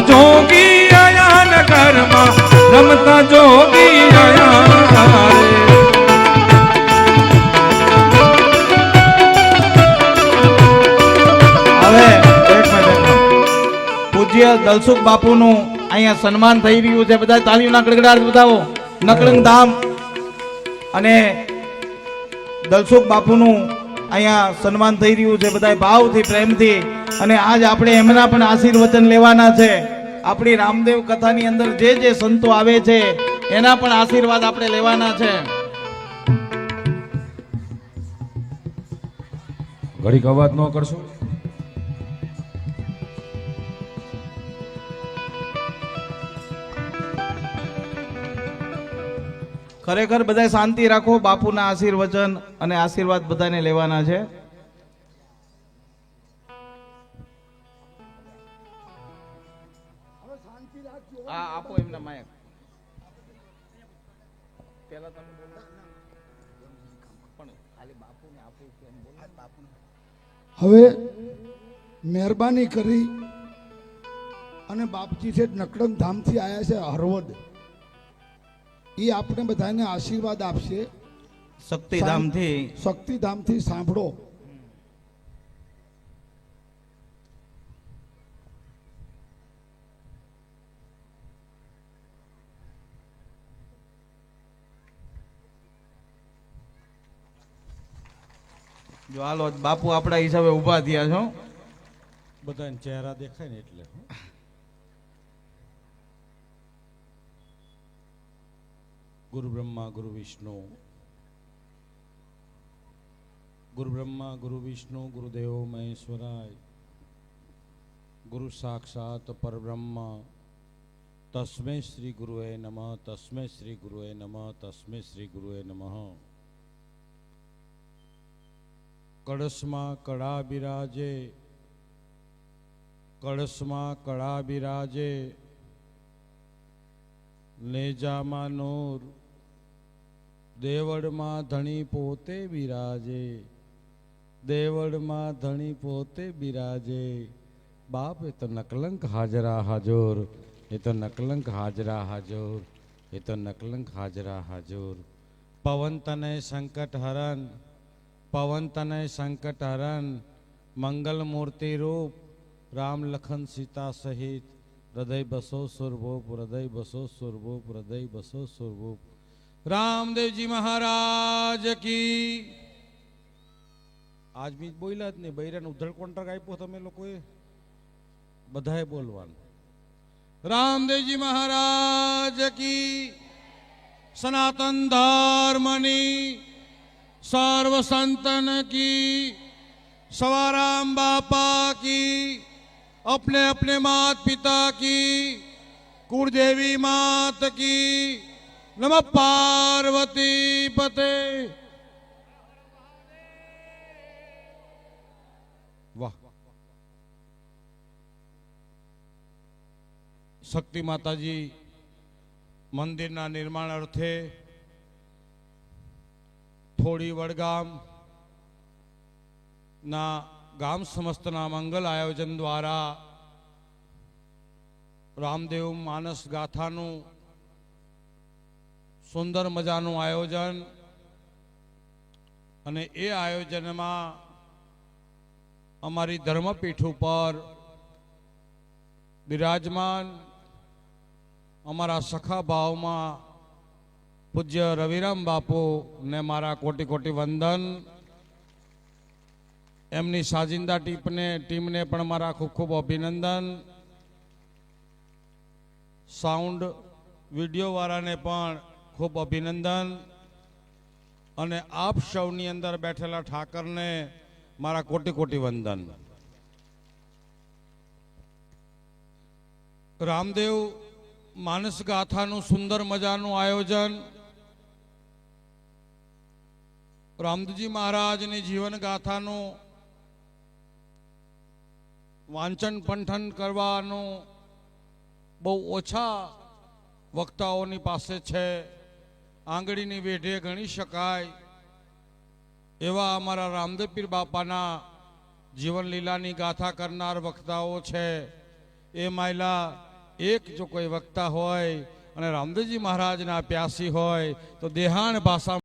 જોગી આયા નગરમાં રમતા જોગી આયા. પૂજ્ય દલસુખ બાપુનું અહીંયા સન્માન થઈ રહ્યું છે. બધા તાળીઓના ગડગડાટ બતાવો. નકળંગ ધામ. અને દલસુખ બાપુનું અહીંયા સન્માન થઈ રહ્યું છે. બધા ભાવથી, પ્રેમથી. અને આજ આપણે એમના પણ આશીર્વચન લેવાના છે. આપણી રામદેવ કથાની અંદર જે જે સંતો આવે છે એના પણ આશીર્વાદ આપણે લેવાના છે. ઘડીક અવાજ ન કરશો? ખરેખર બધા શાંતિ રાખો બાપુના આશીર્વચન અને આશીર્વાદ બધાને લેવાના છે. આ આપો એમને માયક પેલા તમે બોલો. પણ ખાલી બાપુને આપો એમ બોલો? હવે મહેરબાની કરી અને બાપજી છે નકળંગ ધામથી આવ્યા છે હરવદ એ આપણે બધાને આશીર્વાદ આપશે શક્તિધામથી શક્તિધામથી સાંભળો જો હાલો, બાપુ આપણા હિસાબે ઊભા થયા છો. બધાને ચહેરા દેખાય ને એટલે. ગુરુ બ્રહ્મા, ગુરુ વિષ્ણુ. ગુરુ બ્રહ્મા, ગુરુ વિષ્ણુ, ગુરુદેવ મહેશ્વરાય. ગુરુ સાક્ષાત પરબ્રહ્મ. તસ્મે શ્રી ગુરુએ નમઃ, તસ્મે શ્રી ગુરુએ નમઃ, તસ્મે શ્રી ગુરુએ નમઃ. કળશમાં કળા બિરાજે કળશમાં કળા બિરાજે નેજામાં નૂર, દેવળમાં ધણી પોતે બિરાજે, દેવળમાં ધણી પોતે બિરાજે. બાપ, એ તો નકલંક હાજરા હાજોર, એ તો નકલંક હાજરા હાજોર, એ તો નકલંક હાજરા હાજોર. પવન તને સંકટ હરણ પવન તનય સંકટ હરણ, મંગલ મૂર્તિ રૂપ, રામ લખન સીતા સહિત. હૃદય બસો સુરભૂપ હૃદય બસો સુરભૂપ હૃદય બસો સુરભૂપ રામદેવજી મહારાજ કી. આજ બી બોલ્યા જ નહીં, બૈરાને ઉધળ કોન્ટ્રાક્ટ આપ્યો તમે લોકોએ. બધાએ બોલવાનું. રામદેવજી મહારાજ કી. સનાતન ધર્મની सर्व संतन की सवाराम बापा की अपने अपने मात पिता की कुलदेवी मात की नम पार्वती पते વાહ શક્તિ માતાજી મંદિરના નિર્માણ અર્થે થોડી વડગામ ના ગામ સમસ્તના મંગલ આયોજન દ્વારા રામદેવ માનસ ગાથાનું સુંદર મજાનું આયોજન અને એ આયોજનમાં અમારી ધર્મપીઠ ઉપર બિરાજમાન અમારા સખા ભાવમાં પૂજ્ય રવિરામ બાપુને મારા કોટી કોટી વંદન. એમની સાજિંદા ટીપને, ટીમને પણ મારા ખૂબ ખૂબ અભિનંદન. સાઉન્ડ વિડીયોવાળાને પણ ખૂબ અભિનંદન. અને આપ સૌની અંદર બેઠેલા ઠાકરને મારા કોટી કોટી વંદન. રામદેવ માનસ ગાથાનું સુંદર મજાનું આયોજન રામજી મહારાજની જીવન ગાથાનું, વાંચન પંઠન કરવાનું બહુ ઓછા વક્તાઓની પાસે છે. આંગળીની વેઢે ગણી શકાય એવા અમારા રામદેવપીર બાપાના જીવનલીલાની ગાથા કરનાર વક્તાઓ છે. એ માયલા એક જો કોઈ વક્તા હોય અને રામદેવજી મહારાજના પ્યાસી હોય તો દેહાણ ભાષા